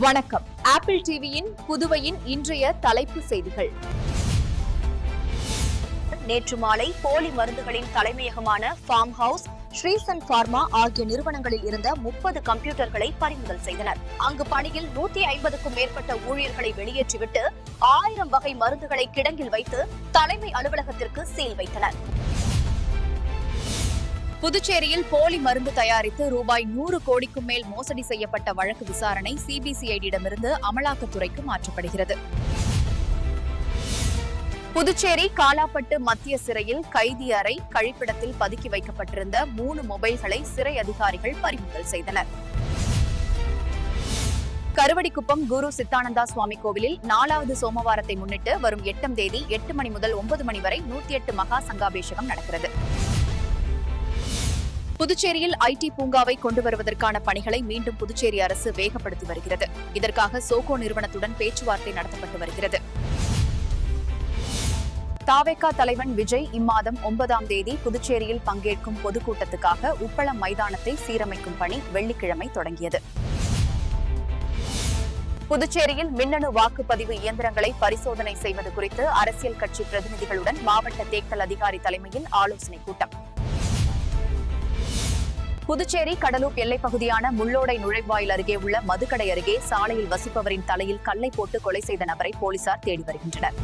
வணக்கம். ஆப்பிள் டிவியின் புதுவையின் இன்றைய தலைப்பு செய்திகள். நேற்று மாலை போலி மருந்துகளின் தலைமையகமான ஃபார்ம் ஹவுஸ் ஸ்ரீசன் பார்மா ஆகிய நிறுவனங்களில் இருந்த முப்பது கம்ப்யூட்டர்களை பறிமுதல் செய்தனர். அங்கு பணியில் நூத்தி ஐம்பதுக்கும் மேற்பட்ட ஊழியர்களை வெளியேற்றிவிட்டு ஆயிரம் வகை மருந்துகளை கிடங்கில் வைத்து தலைமை அலுவலகத்திற்கு சீல் வைத்தனர். புதுச்சேரியில் போலி மருந்து தயாரித்து ரூபாய் நூறு கோடிக்கும் மேல் மோசடி செய்யப்பட்ட வழக்கு விசாரணை சிபிசிஐடியிடமிருந்து அமலாக்கத்துறைக்கு மாற்றப்படுகிறது. புதுச்சேரி காலாப்பட்டு மத்திய சிறையில் கைதி அறை கழிப்பிடத்தில் பதுக்கி வைக்கப்பட்டிருந்த மூணு மொபைல்களை சிறை அதிகாரிகள் பறிமுதல் செய்தனர். கருவடிக்குப்பம் குரு சித்தானந்தா சுவாமி கோவிலில் நாலாவது சோமவாரத்தை முன்னிட்டு வரும் எட்டாம் தேதி எட்டு மணி முதல் ஒன்பது மணி வரை நூத்தி எட்டு மகா சங்காபிஷேகம் நடக்கிறது. புதுச்சேரியில் ஐடி பூங்காவை கொண்டு வருவதற்கான பணிகளை மீண்டும் புதுச்சேரி அரசு வேகப்படுத்தி வருகிறது. இதற்காக சோகோ நிறுவனத்துடன் பேச்சுவார்த்தை நடத்தப்பட்டு வருகிறது. தாவேகா தலைவன் விஜய் இம்மாதம் ஒன்பதாம் தேதி புதுச்சேரியில் பங்கேற்கும் பொதுக்கூட்டத்துக்காக உப்பளம் மைதானத்தை சீரமைக்கும் பணி வெள்ளிக்கிழமை தொடங்கியது. புதுச்சேரியில் மின்னணு வாக்குப்பதிவு இயந்திரங்களை பரிசோதனை செய்வது குறித்து அரசியல் கட்சி பிரதிநிதிகளுடன் மாவட்ட தேர்தல் அதிகாரி தலைமையில் ஆலோசனைக் கூட்டம். புதுச்சேரி கடலூர் எல்லைப் பகுதியான முள்ளோடை நுழைவாயில் அருகே உள்ள மதுக்கடை அருகே சாலையில் வசிப்பவரின் தலையில் கல்லை போட்டு கொலை செய்த நபரை போலீசார் தேடி வருகின்றனர்.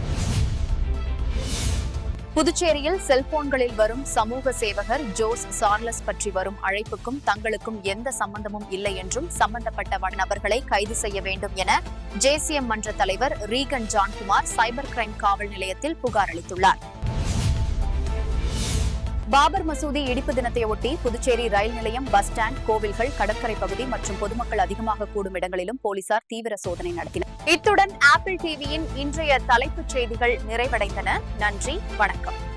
புதுச்சேரியில் செல்போன்களில் வரும் சமூக சேவகர் ஜோஸ் சார்லஸ் பற்றி வரும் அழைப்புக்கும் தங்களுக்கும் எந்த சம்பந்தமும் இல்லை என்றும் சம்பந்தப்பட்ட நபர்களை கைது செய்ய வேண்டும் என ஜேசிஎம் மன்ற தலைவர் ரீகன் ஜான்குமார் சைபர் கிரைம் காவல் நிலையத்தில் புகார் அளித்துள்ளார். பாபர் மசூதி இடிப்பு தினத்தையொட்டி புதுச்சேரி ரயில் நிலையம் பஸ் ஸ்டாண்ட் கோவில்கள் கடற்கரை பகுதி மற்றும் பொதுமக்கள் அதிகமாக கூடும் இடங்களிலும் போலீசார் தீவிர சோதனை நடத்தினர். இத்துடன் ஆப்பிள் டிவியின் இன்றைய தலைப்புச் செய்திகள் நிறைவடைந்தன. நன்றி வணக்கம்.